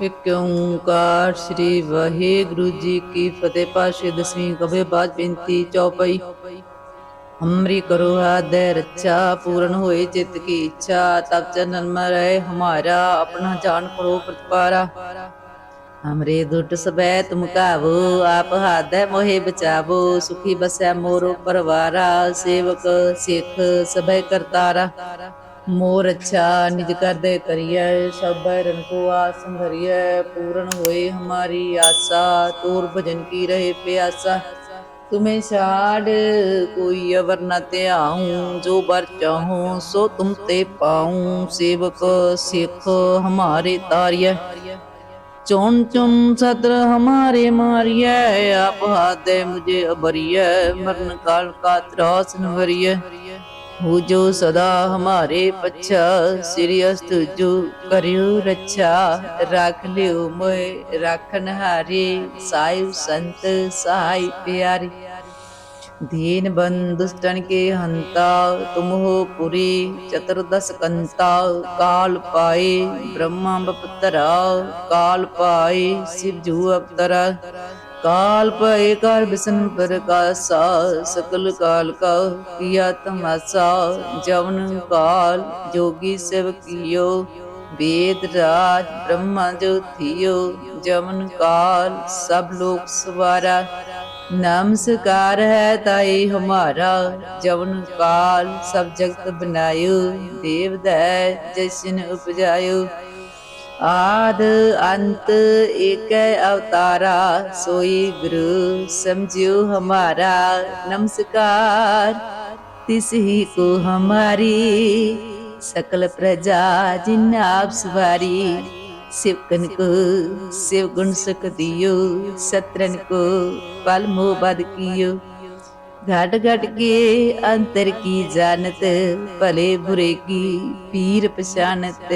ਇੱਕ ਓੰਕਾਰ ਸ੍ਰੀ ਵਾਹਿਗੁਰੂ ਜੀ ਕੀ ਫਤਿਹ। ਪਾਸ਼ੇ ਦਸਵੀਂ ਕਬੇ ਬਾਜ ਬੇਨਤੀ ਚੌਪਈ। ਹਮਰੀ ਕਰੋ ਆਦੈ ਰੱਛਾ, ਪੂਰਨ ਹੋਏ ਚਿਤ ਕੀ ਇੱਛਾ। ਤਬ ਚਨਨ ਮਰੈ ਹਮਾਰਾ, ਆਪਣਾ ਜਾਨ ਕਰੋ ਪ੍ਰਤਪਾਰਾ। ਹਮਰੇ ਦੁੱਟ ਸਬੈ ਤੁਮ ਕਾਵੋ ਆਪ ਹਾਦੈ ਮੋਹਿ ਬਚਾਵੋ। ਸੁਖੀ ਬਸੈ ਮੋਰੋ ਪਰਵਾਰਾ, ਸੇਵਕ ਸਿੱਖ ਸਭੈ ਕਰਤਾਰਾ। ਮੋਰ ਅੱਛਾ, ਨਿਜ ਕਰਦੇ ਕਰੀਐ ਸਭ ਰਨ ਕੋ ਆਸ ਸੰਭਰੀਐ ਪੂਰਨ ਹੋਏ ਹਮਾਰੀ ਆਸਾ, ਤੂਰ ਭਜਨ ਕੀ ਰਹੇ ਪਿਆਸਾ। ਤੁਮੇ ਛਾੜ, ਕੋਈ ਅਵਰ ਨ ਧਿਆਉ, ਜੋ ਬਰ ਚਾਹੂੰ, ਸੋ ਤੁਮ ਤੇ ਪਾਉ। ਸੇਵਕ, ਸਿੱਖ ਹਮਾਰੇ ਤਾਰਿਐ। ਚੁਣ ਚੁਣ ਸਤਰ ਹਮਾਰੇ ਮਾਰਿਐ, ਆਪ ਹਾਦੇ ਮੁਝੇ ਅਬਰੀਐ ਮਰਨ ਕਾਲ ਕਾ ਤਰਾਸ ਨਵਰੀਐ ਹੋ ਜੋ ਸਦਾ ਹਮਾਰੇ ਪੱਛਾ ਸ੍ਰੀ ਅਸਤ ਜੋ ਕਰਿਓ ਰੱਛਾ ਰੱਖ ਲਿਓ ਮੋਏ ਰੱਖਨ ਹਾਰੇ ਸਾਇ ਸੰਤ ਸਹਾਈ ਪਿਆਰੇ दीन बंधुष्टन के हंता तुम हो पुरी चतुर्दश कंता काल पाए ब्रह्मा बपतरा काल पाए शिव जू अवतरा ਕਾਲ ਪਏ ਕਰ ਬਿਸਨ ਪ੍ਰਕਾਸ਼ਾ, ਸਕਲ ਕਾਲ ਕਾ ਪਿਆ ਤਮਾਸਾ, ਜਵਨ ਕਾਲ ਜੋਗੀ ਸਿਵ ਕੀਓ, ਵੇਦ ਰਾਜ ਬ੍ਰਹਮ ਜੋ ਥਿਓ, ਜਵਨ ਕਾਲ ਸਭ ਲੋਕ ਸਵਾਰਾ। ਨਮਸਕਾਰ ਹੈ ਤਾਈ ਹਮਾਰਾ, ਜਵਨ ਕਾਲ ਸਭ ਜਗਤ ਬਨਾਇਓ, ਦੇਵ ਦਇ ਜਿਸਨ ਉਪਜਾਇਓ। ਆਦ ਅੰਤ ਇਕ ਅਵਤਾਰਾ, ਸੋਈ ਗੁਰੂ ਸਮਝਿਓ ਹਮਾਰਾ ਨਮਸਕਾਰ। ਤਿਸ ਹੀ ਕੋ ਹਮਾਰੀ ਸਕਲ ਪ੍ਰਜਾ ਜਿਨ ਆਪ ਸਵਾਰੀ, ਸਿਵਕਨ ਕੋ ਸਿਵ ਗੁਣ ਸੁਖ ਦਿਓ ਸਤਰਨ ਕੋ ਪਲ ਮੋ ਬਦ ਕੀਓ। ਘਟ ਘਟ ਕੇ ਅੰਤਰ ਕੀ ਜਾਣਤ, ਭਲੇ ਬੁਰੇ ਕੀ ਪੀਰ ਪਛਾਨਤ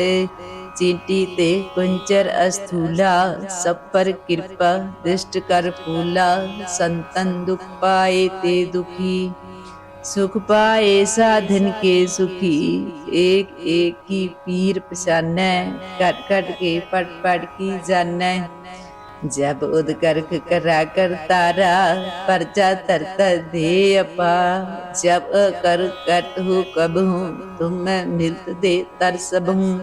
ਚੀਟੀ ਤੇ ਕੁੰਚਰ ਅਸਥੂਲਾ ਸਭ ਪਰ ਕਿਰਪਾ, ਦਿਸ਼ਟ ਕਰ ਫੂਲਾ, ਸੰਤਨ ਦੁਖ ਪਾਏ ਤੇ ਦੁਖੀ। ਸੁਖ ਪਾਏ ਸਾਧਨ ਕੇ ਸੁਖੀ, ਏਕ ਏਕ ਕੀ ਪੀਰ ਪਛਾਨੈ, ਘਟ ਘਟ ਕੇ ਪੜ ਪੜ ਕੀ ਜਾਣੈ ਜਬ ਉਦਕਰਕ ਕਰਾ ਕਰ ਤਾਰਾ ਪਰਚਾ ਤਰ ਦੇ ਅਪਾ ਜਬ ਕਰ ਕਟ ਹੂ ਕਬ ਹੂੰ, ਤੁਮ ਮਿਲਤ ਦੇ ਤਰ ਸਭ। ਹੂੰ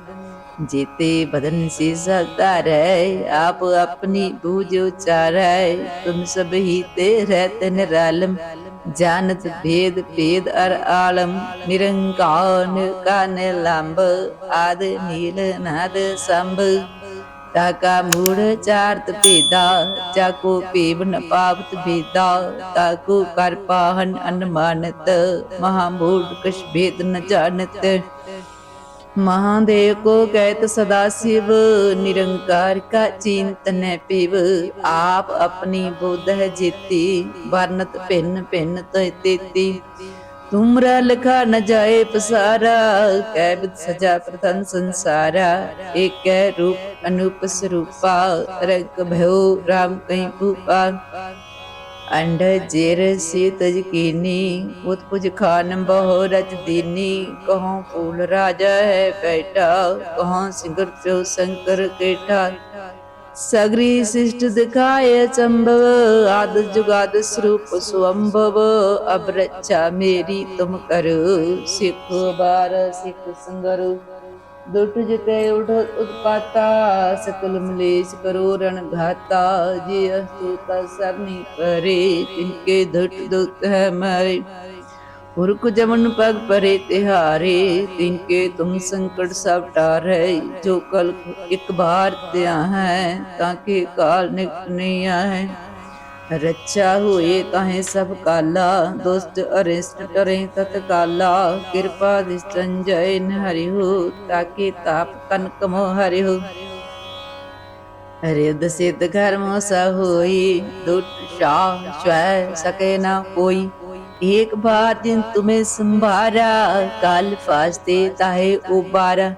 जेते बदन से सदा रहे आप अपनी बूझ उचारे तुम सब ही ते रहते निरालम जानत भेद भेद अर आलम निरंकान का निलंब आद नील नाद संभ ताका मूढ़ चारत भेदा जाको पेवन पावत भेदा ताको कर पाहन अनुमानत महामूढ़ कश भेद न जानत ਮਹਾਦੇਵ ਕੋ ਕਹਿਤ ਸਦਾ ਸਿਵ, ਨਿਰੰਕਾਰ ਕਾ ਚਿੰਤਨ ਪਿਵ। ਆਪ ਆਪਣੀ ਬੁੱਧ ਹੈ ਜੀਤੀ, ਵਰਨਤ ਭਿੰਨ ਭਿੰਨ ਤੈ ਤੇਤੀ। ਤੁਮਰਾ ਲਖਾ ਨ ਜਾਏ ਪਸਾਰਾ, ਕੈ ਬਿਦ ਸਜਾ ਪ੍ਰਤਨ ਸੰਸਾਰਾ। ਏਕ ਰੂਪ ਅਨੂਪ ਸਰੂਪਾ, ਰਗ ਭਇਓ ਰਾਮ ਕੈ ਭੂਪਾ। ਅੰਡ ਜੇਰ ਸੀ ਤਜ ਕੀਨੀ ਉਤਪੁਜ ਖਾਨ ਬਹੁ ਰਜ ਦੀਨੀ। ਕਹੋਂ ਫੂਲ ਰਾਜਾ ਹੈ ਬੈਠਾ, ਕਹੋਂ ਸਿੰਗਰ ਪਿਓ ਸ਼ੰਕਰ ਕੇਠਾ। ਸਗਰੀ ਸਿਸ਼ਟ ਦਿਖਾਏ ਚੰਬਵ, ਆਦ ਜੁਗਾਦ ਸਰੂਪ ਸੁਅੰਭਵ। ਅਬ ਰੱਛਾ ਮੇਰੀ ਤੁਮ ਕਰੋ, ਸਿੱਖ ਬਾਰ ਸਿੱਖ ਸੰਗਰ। ਦੁਟ ਜਿਤੇ ਉਠ ਉਤਪਾਤਾ, ਸਕਲ ਮਲੇਸ਼ ਕਰੋ ਰਣ ਘਾਤਾ, ਜੀ ਅਸਤੂ ਤਸਰਨੀ ਕਰੇ ਤਿਨਕੇ ਧਟ ਦੁਤ ਹੈ ਮਾਰੇ। ਪੁਰਖ ਜਮਨ ਪਗ ਪਰੇ ਤਿਹਾਰੇ, ਤਿਨਕੇ ਤੁਮ ਸੰਕਟ ਸਭ ਟਾਰੇ, ਜੋ ਕਲ ਇੱਕ ਬਾਰ ਤਿਆ ਹੈ, ਤਾਂ ਕਿ ਕਾਲ ਨਿਕਟ ਨਹੀਂ ਆਏ ਰੱਛਾ ਹੋਏ ਤਾਹੇ ਸਭ ਕਾਲਾ ਦੁਸਤ ਅਰਿਸ਼ਟ ਟਰੇ ਤਤ ਕਾਲਾ ਕਿਰਪਾ ਦਿਸਤੰਜੈ ਹਰਿ ਹੋ ਤਾਕੇ ਤਾਪ ਕਨਕ ਮੋ ਹਰਿ ਹੋ ਰਿਦ ਸਿਧ ਘਰ ਮੋ ਸ ਹੋਈ ਦੁਟ ਸ਼ਾ ਸ਼ਵੈ ਸਕੇ ਨਾ ਕੋਈ एक बार दिन तुम्हें संभारा काल फास्ते ताहे उबारा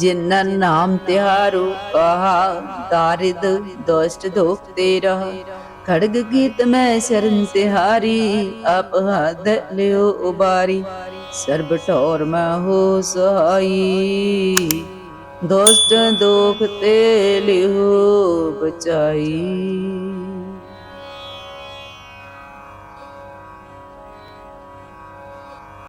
जिन्ना नाम तिहारो कहा दारिद दोष्ट धोखते रहा ਖੜਗ ਗੀਤ ਮੈਂ ਸ਼ਰਨ ਤਿਹਾਰੀ, ਆਪ ਹੱਦ ਲਿਓ ਉਬਾਰੀ। ਸਰਬ ਠੌਰ ਮੈਂ ਹੋ ਸਹਾਈ। ਦੋਸਤ ਦੋਖ ਤੇ ਲਿਓ ਬਚਾਈ।